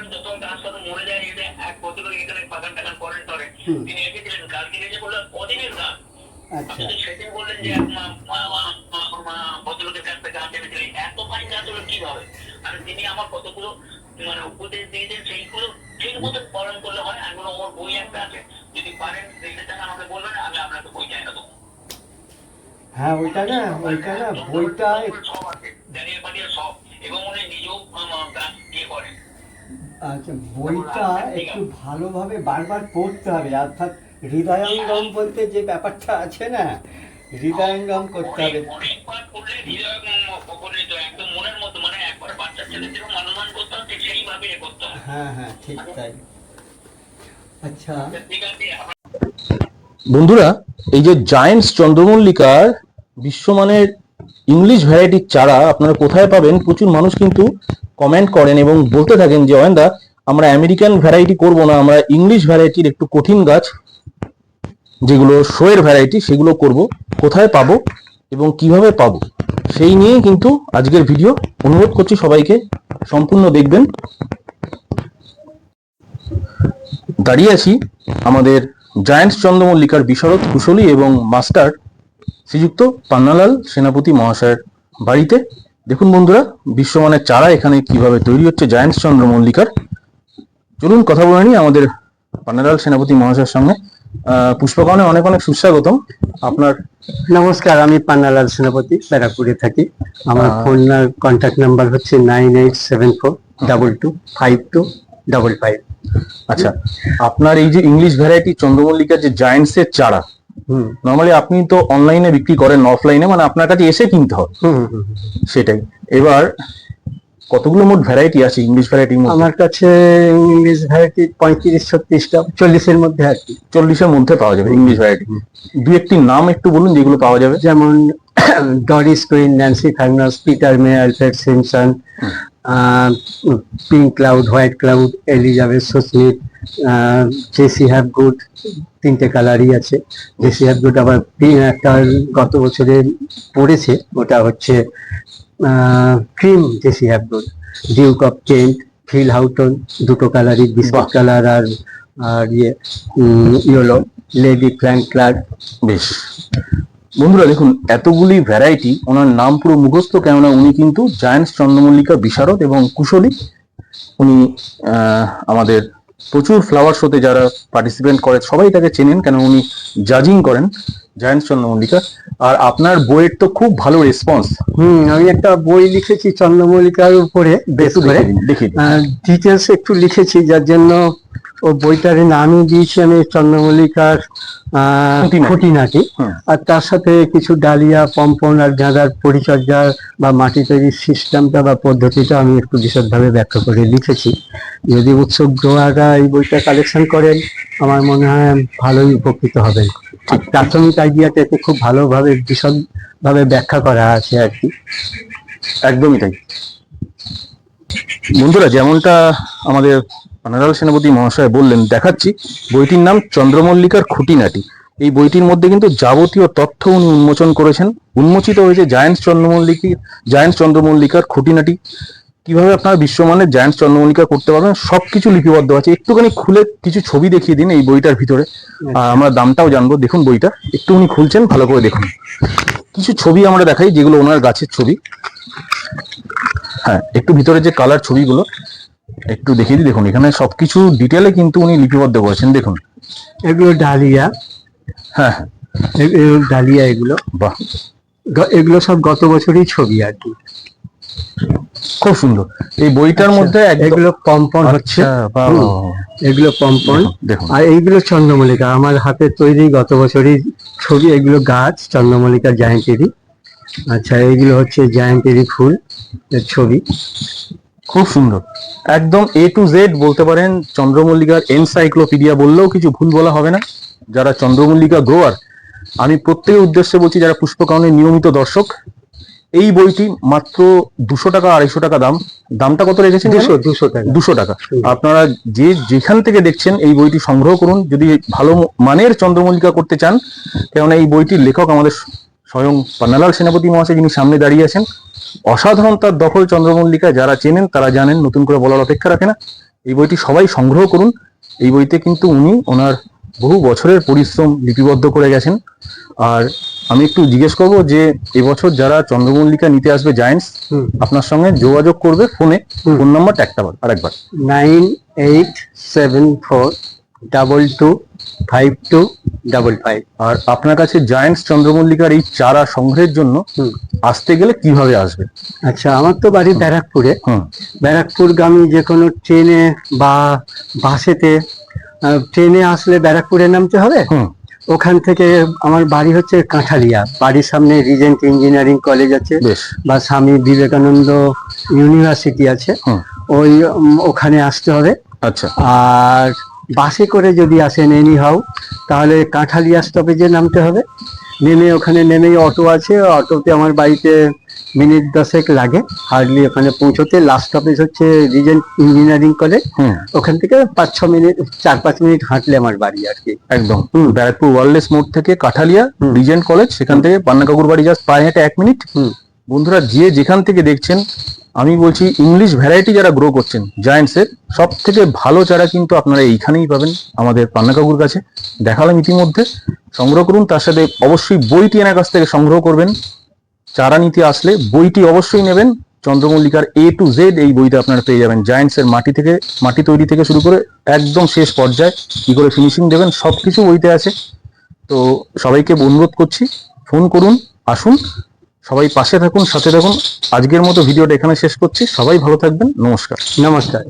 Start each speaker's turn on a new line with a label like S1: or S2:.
S1: দেখেন যত গাছ কত মরে যায় এটা এক প্রতিবার এখানে বাগান টাগান করেন টরে তিনি এসেছিলেন কালকে এসে বললেন কদিনের গাছ
S2: আচ্ছা।
S1: সেদিন বললেন যে ভদ্রলোকের কাছ থেকে এত হলো কীভাবে? আর তিনি আমার কতগুলো মানে উপদেশ দিয়েছেন সেইগুলো ঠিক মতন পালন করলে হয় এখনও আমার বই একটা আছে। যদি পারেন দেখতে চান আমাকে বলবেন আমি আপনাকে বই চাই দেবো।
S2: হ্যাঁ ওইটা না ওইটা না বইটা
S1: সব আছে সব। এবং উনি নিজেও
S2: আচ্ছা বইটা একটু ভালোভাবে বারবার পড়তে হবে অর্থাৎ হৃদয়ঙ্গম বলতে যে ব্যাপারটা আছে না হৃদয়ঙ্গম করতে হবে।
S1: অনেক- পড়লে হৃদয় উম, একদম মনের মতো মানে একবার বাচ্চা ছেলে যেরকম অনুমান করতে হবে সেইভাবে করতে হবে।
S2: হ্যাঁ হ্যাঁ ঠিক তাই। আচ্ছা।
S3: বন্ধুরা এই যে জায়েন্টস চন্দ্রমল্লিকার বিশ্বমানের ইংলিশ ভ্যারাইটির চারা আপনারা কোথায় পাবেন? প্রচুর মানুষ কিন্তু কমেন্ট করেন এবং বলতে থাকেন যে, অয়ন্দা, আমরা আমেরিকান ভ্যারাইটি করব না, আমরা ইংলিশ ভ্যারাইটির একটু কঠিন গাছ, যেগুলো শোয়ের ভ্যারাইটি সেগুলো করব। কোথায় পাবো এবং কীভাবে পাবো? সেই নিয়ে কিন্তু আজকের ভিডিও অনুরোধ করছি সবাইকে সম্পূর্ণ দেখবেন। দাঁড়িয়ে আছি আমাদের জায়ান্টস চন্দ্রমল্লিকার বিশরদ কুশলী এবং মাস্টার শ্রীযুক্ত পান্নালাল সেনাপতি মহাশয়ের বাড়িতে। দেখুন বন্ধুরা বিশ্বমানের চারা এখানে কীভাবে তৈরি হচ্ছে জায়ান্টস চন্দ্রমল্লিকার চলুন কথা বলে নিই আমাদের পান্নালাল সেনাপতি মহাশয়ের সঙ্গে আহ, পুষ্পকর্ণে অনেক অনেক সুস্বাগতম। আপনার
S2: নমস্কার আমি পান্নালাল সেনাপতি ব্যারাকপুরে থাকি। আমার ফোন কন্ট্যাক্ট নাম্বার হচ্ছে nine eight seven four double two five two double five
S3: আচ্ছা আপনার এই যে ইংলিশ ভ্যারাইটি চন্দ্রমল্লিকার যে জায়ান্টস এর চারা নর্মালি আপনি তো অনলাইনে বিক্রি করেন অফলাইনে মানে আপনার কাছে এসে কিনতে হবে। সেটাই। এবার কতগুলো মোট ভ্যারাইটি আছে? ইংলিশ ভ্যারাইটি
S2: আমার কাছে ইংলিশ ভ্যারাইটি পঁয়ত্রিশ ছত্রিশটা চল্লিশের মধ্যে আর কি।
S3: চল্লিশের মধ্যে পাওয়া যাবে ইংলিশ ভ্যারাইটি দু একটি নাম একটু বলুন যেগুলো পাওয়া যাবে।
S2: যেমন Doris Queen Nancy Furness Peter May Alfred Simpson Pink Cloud White Cloud Elizabeth Sussmith Jessie Habgood তিনটে কালারই আছে। জেসি হ্যাভ গুড আবার একটা গত বছরে পড়েছে ওটা হচ্ছে cream Jessie Habgood Duke of Kent Phil Houghton দুটো কালারই বিস্কুট কালার আর আর ইয়ে ইয়েলো লেডি ফ্র্যাঙ্ক ক্লার্ক
S3: বেশ। বন্ধুরা দেখুন এতগুলি ভ্যারাইটি ওনার নাম পুরো মুখস্থ কেননা উনি কিন্তু জায়ান্টস চন্দ্রমল্লিকা বিশারদ এবং কুশলী। উনি আমাদের প্রচুর ফ্লাওয়ার শোতে যারা পার্টিসিপেন্ট করে সবাই তাকে চেনেন কেন উনি জাজিং করেন জায়ান্টস চন্দ্রমল্লিকা। আর আপনার বইয়ের তো খুব ভালো রেসপন্স
S2: হুম আমি একটা বই লিখেছি চন্দ্রমল্লিকার উপরে বেশ করে
S3: দেখি
S2: ডিটেলস একটু লিখেছি যার জন্য ও বইটার নামই দিয়েছি আমি চন্দ্রমল্লিকার
S3: খুঁটিনাটি।
S2: আর তার সাথে কিছু ডালিয়া পম্পন আর গাঁদার পরিচর্যা বা মাটি তৈরির সিস্টেমটা বা পদ্ধতিটা আমি একটু বিশদভাবে ব্যাখ্যা করে লিখেছি। যদি উৎসব গ্রহারা এই বইটা কালেকশন করেন আমার মনে হয় ভালোই উপকৃত হবেন। প্রাথমিক আইডিয়াটা এতে খুব ভালোভাবে বিশদভাবে ব্যাখ্যা করা আছে আর কি।
S3: একদমই তাই। বন্ধুরা যেমনটা আমাদের পানারাল সেনাপতি মহাশয় বললেন, দেখাচ্ছি, বইটির নাম চন্দ্রমল্লিকার খুঁটিনাটি। এই বইটির মধ্যে কিন্তু যাবতীয় তথ্য উনি উন্মোচন করেছেন। উন্মোচিত হয়েছে জায়ান্টস চন্দ্রমল্লিকি জায়ান্টস চন্দ্রমল্লিকার খুঁটিনাটি। কীভাবে আপনারা বিশ্বমানের জায়ান্টস চন্দ্রমল্লিকা করতে পারবেন, সবকিছু লিপিবদ্ধ আছে। একটুখানি খুলে কিছু ছবি দেখিয়ে দিন এই বইটার ভিতরে। আর আমরা দামটাও জানব। দেখুন বইটা, একটু উনি খুলছেন, ভালো করে দেখুন। কিছু ছবি আমরা দেখাই, যেগুলো ওনার গাছের ছবি। হ্যাঁ একটু ভিতরে যে কালার ছবিগুলো একটু দেখিয়ে দিই দেখুন এখানে সবকিছু ডিটেলে কিন্তু উনি লিপিবদ্ধ করেছেন দেখুন।
S2: এগুলো ডালিয়া।
S3: হ্যাঁ হ্যাঁ,
S2: ডালিয়া এগুলো।
S3: বাহ।
S2: এগুলো সব গত বছরই ছবি আর কি।
S3: খুব সুন্দর। এই বইটার মধ্যে
S2: এগুলো পম্পন হচ্ছে।
S3: আচ্ছা, বাহ।
S2: এগুলো পম্পন। আর এইগুলো চন্দ্রমল্লিকা। আমার হাতে তৈরি গত বছরই ছবি। এগুলো গাছ চন্দ্রমল্লিকা জায়ান্টেরি আচ্ছা এইগুলো হচ্ছে জায়ান্টেরি ফুল এর ছবি।
S3: খুব সুন্দর। একদম এ টু জেড বলতে পারেন চন্দ্রমল্লিকার এনসাইক্লোপিডিয়া বললেও কিছু ভুল বলা হবে না। যারা চন্দ্রমল্লিকা গ্রোয়ার আমি প্রত্যেকের উদ্দেশ্যে বলছি যারা পুষ্পকাউনের নিয়মিত দর্শক এই বইটি মাত্র দুশো টাকা আড়াইশো টাকা দাম। দামটা কত রেখেছেন
S2: দুশো দুশো টাকা।
S3: দুশো টাকা। আপনারা যে যেখান থেকে দেখছেন এই বইটি সংগ্রহ করুন। যদি ভালো মানের চন্দ্রমল্লিকা করতে চান কেননা এই বইটির লেখক আমাদের স্বয়ং পান্নালাল সেনাপতি মহাশয় যিনি সামনে দাঁড়িয়ে আছেন অসাধারণ তার দখল চন্দ্রমল্লিকা যারা চেনেন তারা জানেন নতুন করে বলার অপেক্ষা রাখে না। এই বইটি সবাই সংগ্রহ করুন। এই বইতে কিন্তু উনি ওনার বহু বছরের পরিশ্রম লিপিবদ্ধ করে গেছেন। আর আমি একটু জিজ্ঞেস করব যে এবছর যারা চন্দ্রমল্লিকা নিতে আসবে জায়েন্টস আপনার সঙ্গে যোগাযোগ করবে ফোনে। ফোন নাম্বারটা একটা বার আরেকবার।
S2: Nine eight seven four double two five two double five
S3: আর আপনার কাছে জায়েন্টস চন্দ্রমল্লিকার এই চারা সংগ্রহের জন্য আসতে গেলে কীভাবে আসবে?
S2: আচ্ছা আমার তো বাড়ি ব্যারাকপুরে।
S3: হুম।
S2: ব্যারাকপুরগামী যে কোনো ট্রেনে বা বাসেতে ট্রেনে আসলে ব্যারাকপুরে নামতে হবে? ওখান থেকে আমার বাড়ি হচ্ছে কাঁঠালিয়া। বাড়ির সামনে রিজেন্ট ইঞ্জিনিয়ারিং কলেজ আছে বা স্বামী বিবেকানন্দ ইউনিভার্সিটি আছে। ওই ওখানে আসতে হবে।
S3: আচ্ছা।
S2: আর বাসে করে যদি আসেন এনি হাউ তাহলে কাঁঠালিয়া স্টপেজে নামতে হবে। নেমে ওখানে নেমেই অটো আছে অটোতে আমার বাড়িতে মিনিট দশেক লাগে। হার্ডলি ওখানে পৌঁছতে। লাস্ট স্টপেজ হচ্ছে রিজেন্ট ইঞ্জিনিয়ারিং কলেজ ওখান থেকে পাঁচ ছ মিনিট চার পাঁচ মিনিট হাঁটলে আমার বাড়ি আর কি।
S3: একদম। ব্যারাকপুর ওয়ারলেস মোড় থেকে কাঠালিয়া। রিজেন্ট কলেজ সেখান থেকে পান্না কাকুর বাড়ি জাস্ট পায়ে হেঁটে এক মিনিট।
S2: হুম।
S3: বন্ধুরা যে যেখান থেকে দেখছেন আমি বলছি ইংলিশ ভ্যারাইটি যারা গ্রো করছেন জায়েন্টসের সব থেকে ভালো চারা কিন্তু আপনারা এইখানেই পাবেন আমাদের পান্না কাকুর কাছে। দেখালাম ইতিমধ্যে। সংগ্রহ করুন, তার সাথে অবশ্যই বইটি এনার কাছ থেকে সংগ্রহ করবেন। চারা নিতে আসলে বইটি অবশ্যই নেবেন। চন্দ্রমল্লিকার এ টু জেড এই বইটা আপনারা পেয়ে যাবেন। জায়েন্টসের মাটি থেকে, মাটি তৈরি থেকে শুরু করে একদম শেষ পর্যায়ে কি করে ফিনিশিং দেবেন, সবকিছু বইতে আছে। তো সবাইকে অনুরোধ করছি ফোন করুন, আসুন। সবাই পাশে থাকুন, সাথে থাকুন। আজকের মতো ভিডিওটা এখানে শেষ করছি। সবাই ভালো থাকবেন। নমস্কার।
S2: নমস্কার।